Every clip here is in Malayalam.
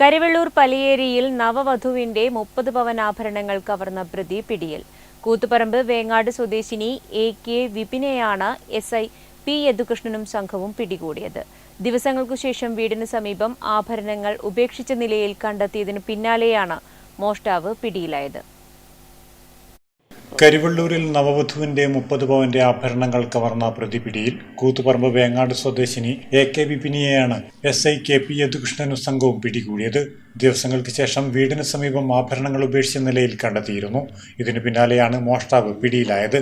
കരിവെള്ളൂർ പലിയേരിയിൽ നവവധുവിന്റെ മുപ്പത് പവൻ ആഭരണങ്ങൾ കവർന്ന പ്രതി പിടിയിൽ. കൂത്തുപറമ്പ് വേങ്ങാട് സ്വദേശിനി എ കെ വിപിനെയാണ് എസ് ഐ പി യദുകൃഷ്ണനും സംഘവും പിടികൂടിയത്. ദിവസങ്ങൾക്കു ശേഷം വീടിന് സമീപം ആഭരണങ്ങൾ ഉപേക്ഷിച്ച നിലയിൽ കണ്ടെത്തിയതിനു പിന്നാലെയാണ് മോഷ്ടാവ് പിടിയിലായത്. കരിവള്ളൂരിൽ നവവധുവിന്റെ മുപ്പത് പവന്റെ ആഭരണങ്ങൾ കവർന്ന പ്രതിപിടിയിൽ കൂത്തുപറമ്പ് വേങ്ങാട് സ്വദേശിനി എ കെ വിപിനിയെയാണ് എസ് ഐ കെ പി യദുകൃഷ്ണനും സംഘവും പിടികൂടിയത്. ദിവസങ്ങൾക്ക് ശേഷം വീടിന് സമീപം ആഭരണങ്ങൾ ഉപേക്ഷിച്ച നിലയിൽ കണ്ടെത്തിയിരുന്നു. ഇതിനു പിന്നാലെയാണ് മോഷ്ടാവ് പിടിയിലായത്.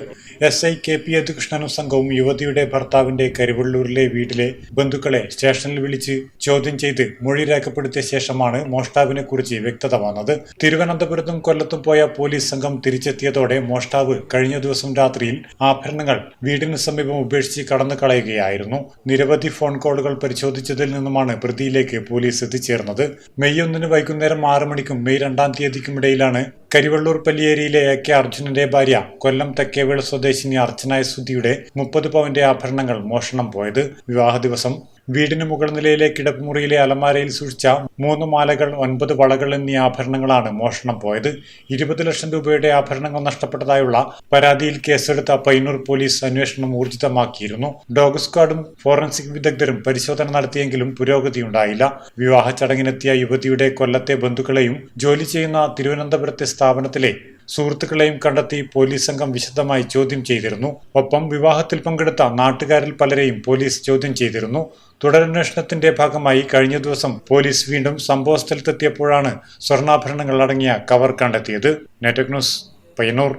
എസ് ഐ കെ പി യദുകൃഷ്ണനും സംഘവും യുവതിയുടെ ഭർത്താവിന്റെ കരിവള്ളൂരിലെ വീട്ടിലെ ബന്ധുക്കളെ സ്റ്റേഷനിൽ വിളിച്ച് ചോദ്യം ചെയ്ത് മൊഴി രേഖപ്പെടുത്തിയ ശേഷമാണ് മോഷ്ടാവിനെ കുറിച്ച് വ്യക്തത വന്നത്. തിരുവനന്തപുരത്തും കൊല്ലത്തും പോയ പോലീസ് സംഘം തിരിച്ചെത്തിയതോടെ മോഷ്ടാവ് കഴിഞ്ഞ ദിവസം രാത്രിയിൽ ആഭരണങ്ങൾ വീടിന് സമീപം ഉപേക്ഷിച്ച് കടന്നു കളയുകയായിരുന്നു. നിരവധി ഫോൺ കോളുകൾ പരിശോധിച്ചതിൽ നിന്നുമാണ് പ്രതിയിലേക്ക് പോലീസ് എത്തിച്ചേർന്നത്. മെയ് ഒന്നിന് വൈകുന്നേരം ആറ് മണിക്കും മെയ് രണ്ടാം തീയതിക്കും ഇടയിലാണ് കരിവള്ളൂർ പല്ലിയേരിയിലെ എ കെ അർജുനന്റെ ഭാര്യ കൊല്ലം തെക്കേവിള സ്വദേശിനി അർച്ചന സുധിയുടെ മുപ്പത് പവന്റെ ആഭരണങ്ങൾ മോഷണം പോയത്. വിവാഹ ദിവസം വീടിന് മുകൾ നിലയിലെ കിടപ്പുമുറിയിലെ അലമാരയിൽ സൂക്ഷിച്ച മൂന്ന് മാലകൾ ഒൻപത് വളകൾ എന്നീ ആഭരണങ്ങളാണ് മോഷണം പോയത്. ഇരുപത് ലക്ഷം രൂപയുടെ ആഭരണങ്ങൾ നഷ്ടപ്പെട്ടതായുള്ള പരാതിയിൽ കേസെടുത്ത പയ്യന്നൂർ പോലീസ് അന്വേഷണം ഊർജിതമാക്കിയിരുന്നു. ഡോഗ് സ്ക്വാഡും ഫോറൻസിക് വിദഗ്ധരും പരിശോധന നടത്തിയെങ്കിലും പുരോഗതിയുണ്ടായില്ല. വിവാഹ ചടങ്ങിനെത്തിയ യുവതിയുടെ കൊല്ലത്തെ ബന്ധുക്കളെയും ജോലി ചെയ്യുന്ന തിരുവനന്തപുരത്തെ സ്ഥാപനത്തിലെ സുഹൃത്തുക്കളെയും കണ്ടെത്തി പോലീസ് സംഘം വിശദമായി ചോദ്യം ചെയ്തിരുന്നു. ഒപ്പം വിവാഹത്തിൽ പങ്കെടുത്ത നാട്ടുകാരിൽ പലരെയും പോലീസ് ചോദ്യം ചെയ്തിരുന്നു. തുടരന്വേഷണത്തിന്റെ ഭാഗമായി കഴിഞ്ഞ ദിവസം പോലീസ് വീണ്ടും സംഭവസ്ഥലത്തെത്തിയപ്പോഴാണ് സ്വർണാഭരണങ്ങൾ അടങ്ങിയ കവർ കണ്ടെത്തിയത്. നെറ്റക് ന്യൂസ് പയ്യന്നൂർ.